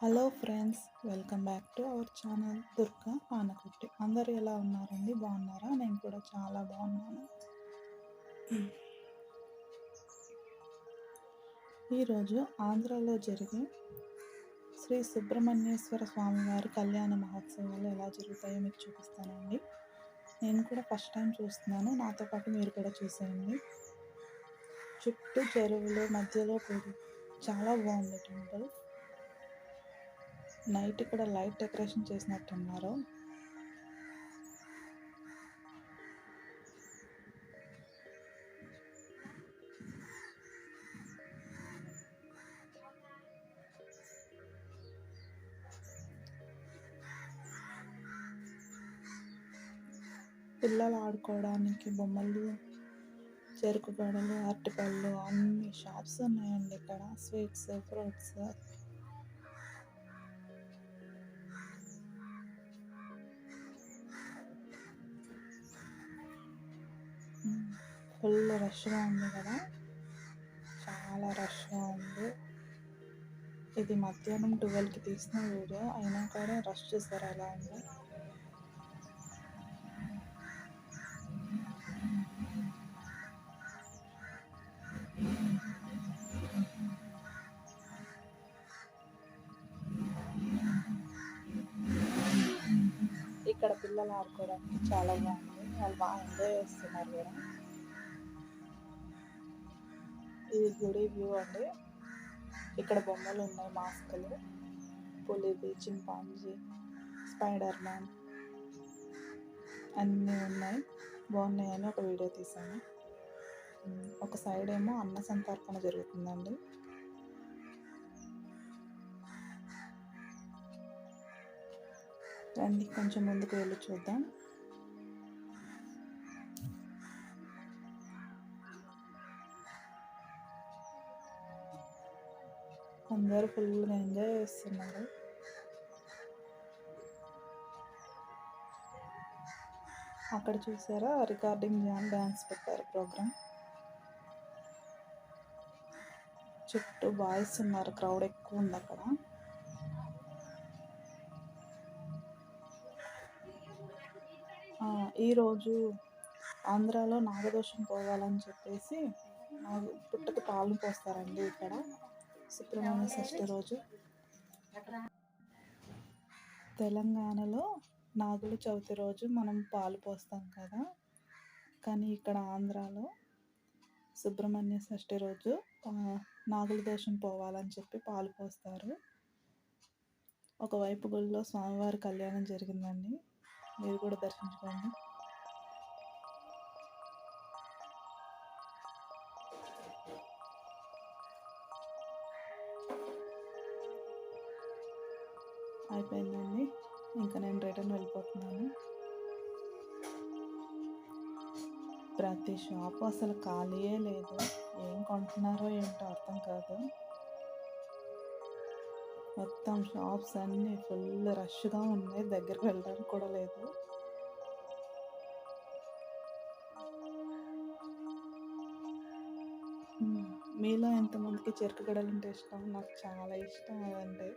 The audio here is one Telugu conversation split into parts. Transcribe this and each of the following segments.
Hello friends welcome back to our channel Durga ఆనకుట్టి అందరు ఎలా ఉన్నారండి? బాగున్నారా? నేను కూడా చాలా బాగున్నాను. ఈరోజు ఆంధ్రాలో జరిగే శ్రీ సుబ్రహ్మణ్యేశ్వర స్వామివారి కళ్యాణ మహోత్సవాలు ఎలా జరుగుతాయో మీకు చూపిస్తానండి. నేను కూడా ఫస్ట్ టైం చూస్తున్నాను. నాతో పాటు మీరు కూడా చూసేయండి. చుట్టూ చెరువులు మధ్యలో చాలా బాగుంది టెంపుల్. నైట్ ఇక్కడ లైట్ డెకరేషన్ చేసినట్టున్నారు. పిల్లలు ఆడుకోవడానికి బొమ్మలు చెరుకు గడలు అరటిపళ్ళు అన్ని షాప్స్ ఉన్నాయండి ఇక్కడ. Sweets fruits. ఫుల్ రష్గా ఉంది కదా. చాలా రష్గా ఉంది. ఇది మధ్యాహ్నం ట్వెల్వ్కి తీసిన వీడియో. అయినా కూడా రష్ చేస్తారు అలా ఉంది? ఇక్కడ పిల్లలు ఆడుకోవడానికి చాలా బాగుంది. వాళ్ళు బాగా ఎంజాయ్ చేస్తున్నారు కూడా ఇది గుడి వ్యూ అండి. ఇక్కడ బొమ్మలు ఉన్నాయి మాస్కులు పులిది చింపాంజీ స్పైడర్ మ్యాన్ అన్నీ ఉన్నాయి. బాగున్నాయని ఒక వీడియో తీసాను. ఒక సైడ్ ఏమో అన్న సంతర్పణ జరుగుతుందండి. రండి కొంచెం ముందుకు వెళ్ళి చూద్దాం. అందరూ ఫుల్గా ఎంజాయ్ చేస్తున్నారు. అక్కడ చూసారా? రికార్డింగ్ జాన్ డ్యాన్స్ పెట్టారు ప్రోగ్రామ్. చుట్టూ బాయ్స్ ఉన్నారు. క్రౌడ్ ఎక్కువ ఉంది అక్కడ. ఈరోజు ఆంధ్రాలో నాగదోషం పోవాలని చెప్పేసి పుట్టకు పాలు పోస్తారండి ఇక్కడ. సుబ్రహ్మణ్య షష్ఠి రోజు. తెలంగాణలో నాగుల చవితి రోజు మనం పాలు పోస్తాం కదా. కానీ ఇక్కడ ఆంధ్రాలో సుబ్రహ్మణ్య షష్ఠి రోజు నాగుల దోషం పోవాలని చెప్పి పాలు పోస్తారు. ఒకవైపు గుళ్ళో స్వామివారి కళ్యాణం జరిగిందండి. మీరు కూడా దర్శించుకోండి. అయిపోయిందండి. ఇంకా నేను రిటర్న్ వెళ్ళిపోతున్నాను. ప్రతి షాపు అసలు ఖాళీయే లేదు. ఏం కొంటున్నారో ఏంటో అర్థం కాదు. మొత్తం షాప్స్ అన్నీ ఫుల్ రష్గా ఉన్నాయి. దగ్గరికి వెళ్ళడానికి కూడా లేదు. మీలో ఎంతమందికి చెరుకు గడలు అంటే ఇష్టం? నాకు చాలా ఇష్టం అదంటే.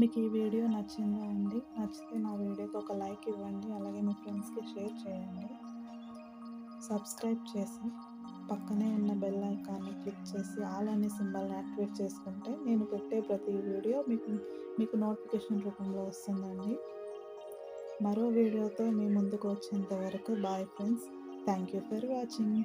మీకు ఈ వీడియో నచ్చిందా అండి? నచ్చితే నా వీడియోకి ఒక లైక్ ఇవ్వండి. అలాగే మీ ఫ్రెండ్స్కి షేర్ చేయండి. సబ్స్క్రైబ్ చేసి పక్కనే ఉన్న బెల్ ఐకాన్ని క్లిక్ చేసి ఆల్ అనే సింబల్ని యాక్టివేట్ చేసుకుంటే నేను పెట్టే ప్రతి వీడియో మీకు మీకు నోటిఫికేషన్ రూపంలో వస్తుందండి. మరో వీడియోతో మీ ముందుకు వచ్చేంత వరకు bye friends. Thank you for watching.